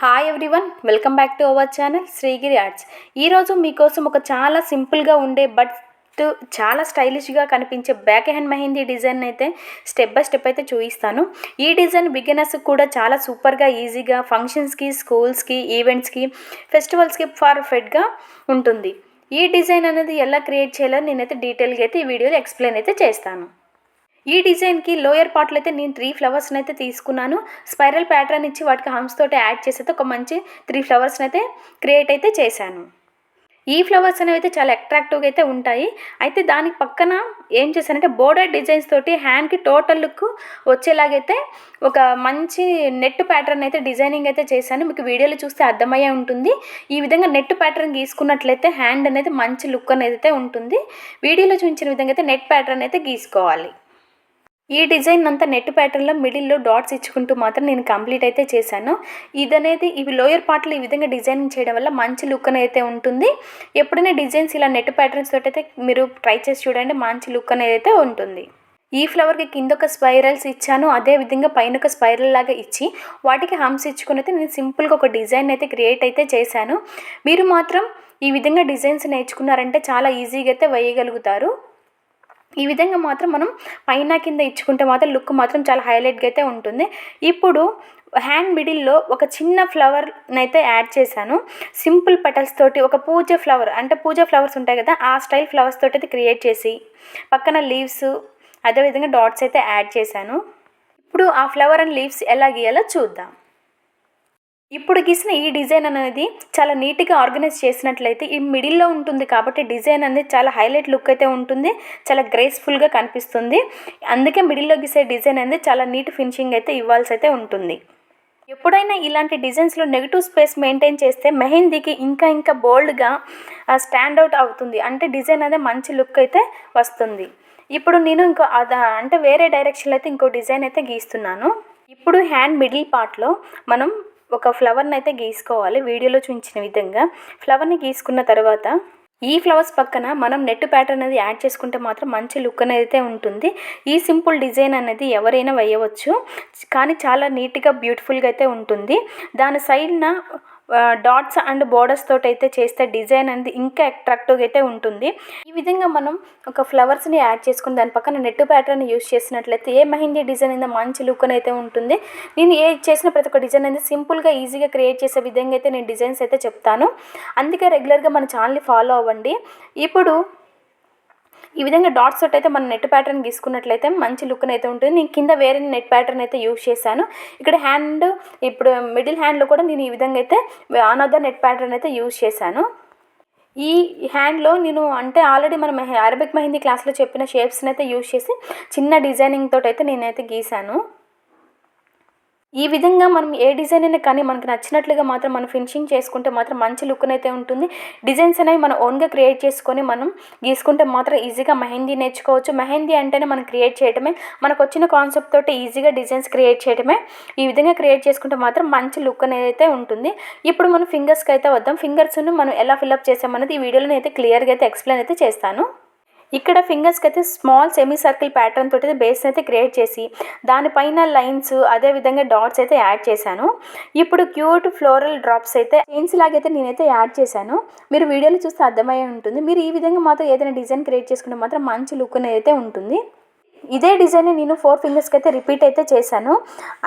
Hi everyone welcome back to our channel Srigiri arts ఈరోజు మీకోసం ఒక చాలా సింపుల్గా ఉండే బట్ చాలా స్టైలిష్గా కనిపించే బ్యాక్ హ్యాండ్ మెహందీ డిజైన్ అయితే స్టెప్ బై స్టెప్ అయితే చూపిస్తాను. ఈ డిజైన్ బిగినర్స్ కూడా చాలా సూపర్గా ఈజీగా ఫంక్షన్స్కి స్కూల్స్కి ఈవెంట్స్కి ఫెస్టివల్స్కి పర్ఫెక్ట్గా ఉంటుంది. ఈ డిజైన్ అనేది ఎలా క్రియేట్ చేయాలో నేనైతే డీటెయిల్గా అయితే ఈ వీడియోలో ఎక్స్ప్లెయిన్ అయితే చేస్తాను. ఈ డిజైన్కి లోయర్ పార్ట్లో అయితే నేను త్రీ ఫ్లవర్స్ని అయితే తీసుకున్నాను. స్పైరల్ ప్యాటర్న్ ఇచ్చి వాటికి హమ్స్ తోటి యాడ్ చేసి అయితే ఒక మంచి త్రీ ఫ్లవర్స్ని అయితే క్రియేట్ అయితే చేశాను. ఈ ఫ్లవర్స్ అనేవి అయితే చాలా అట్రాక్టివ్గా అయితే ఉంటాయి. అయితే దానికి పక్కన ఏం చేశానంటే బోర్డర్ డిజైన్స్ తోటి హ్యాండ్కి టోటల్ లుక్ వచ్చేలాగైతే ఒక మంచి నెట్ ప్యాటర్న్ అయితే డిజైనింగ్ అయితే చేశాను. మీకు వీడియోలో చూస్తే అర్థమయ్యే ఉంటుంది. ఈ విధంగా నెట్ ప్యాటర్న్ గీసుకున్నట్లయితే హ్యాండ్ అనేది మంచి లుక్ అనేది అయితే ఉంటుంది. వీడియోలో చూపించిన విధంగా అయితే నెట్ ప్యాటర్న్ అయితే గీసుకోవాలి. ఈ డిజైన్ అంతా నెట్ ప్యాటర్న్లో మిడిల్లో డాట్స్ ఇచ్చుకుంటూ మాత్రం నేను కంప్లీట్ అయితే చేశాను. ఇదనేది ఇవి లోయర్ పార్ట్లు ఈ విధంగా డిజైనింగ్ చేయడం వల్ల మంచి లుక్ అయితే ఉంటుంది. ఎప్పుడైనా డిజైన్స్ ఇలా నెట్ ప్యాటర్న్స్ తోటి అయితే మీరు ట్రై చేసి చూడండి మంచి లుక్ అనేది ఉంటుంది. ఈ ఫ్లవర్కి కింద ఒక స్పైరల్స్ ఇచ్చాను అదే విధంగా పైన ఒక స్పైరల్ లాగా ఇచ్చి వాటికి హమ్స్ ఇచ్చుకుని అయితే నేను సింపుల్గా ఒక డిజైన్ అయితే క్రియేట్ అయితే చేశాను. మీరు మాత్రం ఈ విధంగా డిజైన్స్ నేర్చుకున్నారంటే చాలా ఈజీగా అయితే వేయగలుగుతారు. ఈ విధంగా మాత్రం మనం పైన కింద ఇచ్చుకుంటే మాత్రం లుక్ మాత్రం చాలా హైలైట్గా అయితే ఉంటుంది. ఇప్పుడు హ్యాండ్ మిడిల్లో ఒక చిన్న ఫ్లవర్ని అయితే యాడ్ చేశాను. సింపుల్ పెటల్స్ తోటి ఒక పూజ ఫ్లవర్ అంటే పూజ ఫ్లవర్స్ ఉంటాయి కదా ఆ స్టైల్ ఫ్లవర్స్ తోటి అయితే క్రియేట్ చేసి పక్కన లీవ్స్ అదేవిధంగా డాట్స్ అయితే యాడ్ చేశాను. ఇప్పుడు ఆ ఫ్లవర్ అండ్ లీవ్స్ ఎలా గీయాలో చూద్దాం. ఇప్పుడు గీసిన ఈ డిజైన్ అనేది చాలా నీట్గా ఆర్గనైజ్ చేసినట్లయితే ఈ మిడిల్లో ఉంటుంది కాబట్టి డిజైన్ అనేది చాలా హైలైట్ లుక్ అయితే ఉంటుంది. చాలా గ్రేస్ఫుల్గా కనిపిస్తుంది. అందుకే మిడిల్లో గీసే డిజైన్ అనేది చాలా నీట్ ఫినిషింగ్ అయితే ఇవ్వాల్సి అయితే ఉంటుంది. ఎప్పుడైనా ఇలాంటి డిజైన్స్లో నెగిటివ్ స్పేస్ మెయింటైన్ చేస్తే మెహందీకి ఇంకా ఇంకా బోల్డ్గా స్టాండ్ అవుట్ అవుతుంది. అంటే డిజైన్ అనేది మంచి లుక్ అయితే వస్తుంది. ఇప్పుడు నేను ఇంకో అంటే వేరే డైరెక్షన్లో అయితే ఇంకో డిజైన్ అయితే గీస్తున్నాను. ఇప్పుడు హ్యాండ్ మిడిల్ పార్ట్లో మనం ఒక ఫ్లవర్ని అయితే గీసుకోవాలి వీడియోలో చూపించిన విధంగా. ఫ్లవర్ని గీసుకున్న తర్వాత ఈ ఫ్లవర్స్ పక్కన మనం నెట్ ప్యాటర్న్ అనేది యాడ్ చేసుకుంటే మాత్రం మంచి లుక్ అనేది అయితే ఉంటుంది. ఈ సింపుల్ డిజైన్ అనేది ఎవరైనా వేయవచ్చు. కానీ చాలా నీట్గా బ్యూటిఫుల్గా అయితే ఉంటుంది. దాని సైడ్న డాట్స్ అండ్ బోర్డర్స్ తోటి అయితే చేస్తే డిజైన్ అనేది ఇంకా అట్రాక్టివ్గా అయితే ఉంటుంది. ఈ విధంగా మనం ఒక ఫ్లవర్స్ని యాడ్ చేసుకుని దాని పక్కన నెట్ ప్యాటర్న్ యూస్ చేసినట్లయితే ఏ మెహందీ డిజైన్ అయితే మంచి లుక్ అయితే ఉంటుంది. నేను ఏ చేసిన ప్రతి ఒక్క డిజైన్ అనేది సింపుల్గా ఈజీగా క్రియేట్ చేసే విధంగా అయితే నేను డిజైన్స్ అయితే చెప్తాను. అందుకే రెగ్యులర్గా మన ఛానల్ని ఫాలో అవ్వండి. ఇప్పుడు ఈ విధంగా డాట్స్ తోటి అయితే మనం నెట్ ప్యాటర్న్ గీసుకున్నట్లయితే మంచి లుక్ అయితే ఉంటుంది. నేను కింద వేరే నెట్ ప్యాటర్న్ అయితే యూజ్ చేశాను. ఇక్కడ హ్యాండ్ ఇప్పుడు మిడిల్ హ్యాండ్లో కూడా నేను ఈ విధంగా అయితే అనదర్ నెట్ ప్యాటర్న్ అయితే యూజ్ చేశాను. ఈ హ్యాండ్లో నేను అంటే ఆల్రెడీ మనం అరబిక్ మెహందీ క్లాస్లో చెప్పిన షేప్స్ని అయితే యూజ్ చేసి చిన్న డిజైనింగ్ తోటి అయితే నేనైతే గీశాను. ఈ విధంగా మనం ఏ డిజైన్ అయినా కానీ మనకు నచ్చినట్లుగా మాత్రం మనం ఫినిషింగ్ చేసుకుంటే మాత్రం మంచి లుక్ అయితే ఉంటుంది. డిజైన్స్ అనేవి మనం ఓన్గా క్రియేట్ చేసుకొని మనం గీసుకుంటే మాత్రం ఈజీగా మెహందీ నేర్చుకోవచ్చు. మెహందీ అంటేనే మనం క్రియేట్ చేయడమే మనకు వచ్చిన కాన్సెప్ట్ తోటి ఈజీగా డిజైన్స్ క్రియేట్ చేయడమే ఈ విధంగా క్రియేట్ చేసుకుంటే మాత్రం మంచి లుక్ అనేది అయితే ఉంటుంది. ఇప్పుడు మనం ఫింగర్స్కి అయితే వద్దాం. ఫింగర్స్ను మనం ఎలా ఫిల్అప్ చేసామనేది ఈ వీడియోలో అయితే క్లియర్గా అయితే ఎక్స్ప్లెయిన్ అయితే చేస్తాను. ఇక్కడ ఫింగర్స్కి అయితే స్మాల్ సెమీ సర్కిల్ ప్యాటర్న్ తోటి బేస్ అయితే క్రియేట్ చేసి దానిపైన లైన్స్ అదేవిధంగా డాట్స్ అయితే యాడ్ చేశాను. ఇప్పుడు క్యూట్ ఫ్లోరల్ డ్రాప్స్ అయితే చైన్స్ లాగైతే నేనైతే యాడ్ చేశాను. మీరు వీడియోలో చూస్తే అర్థమయ్యే ఉంటుంది. మీరు ఈ విధంగా మాత్రం ఏదైనా డిజైన్ క్రియేట్ చేసుకుంటే మాత్రం మంచి లుక్ అనేది అయితే ఉంటుంది. ఇదే డిజైన్ నేను ఫోర్ ఫింగర్స్కి అయితే రిపీట్ అయితే చేశాను.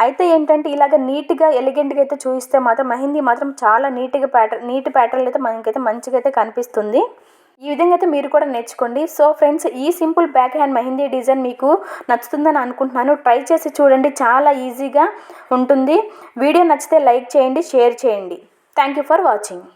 అయితే ఏంటంటే ఇలాగ నీట్గా ఎలిగెంట్గా అయితే చూపిస్తే మాత్రం మెహందీ మాత్రం చాలా నీట్గా ప్యాటర్న్ నీట్ ప్యాటర్న్ అయితే మనకైతే మంచిగా అయితే కనిపిస్తుంది. ఈ విధంగా అయితే మీరు కూడా నేర్చుకోండి. సో ఫ్రెండ్స్ ఈ simple back hand mehndi design మీకు నచ్చుతుందని అనుకుంటున్నాను. ట్రై చేసి చూడండి. చాలా ఈజీగా ఉంటుంది. వీడియో నచ్చితే లైక్ చేయండి షేర్ చేయండి. Thank you for watching.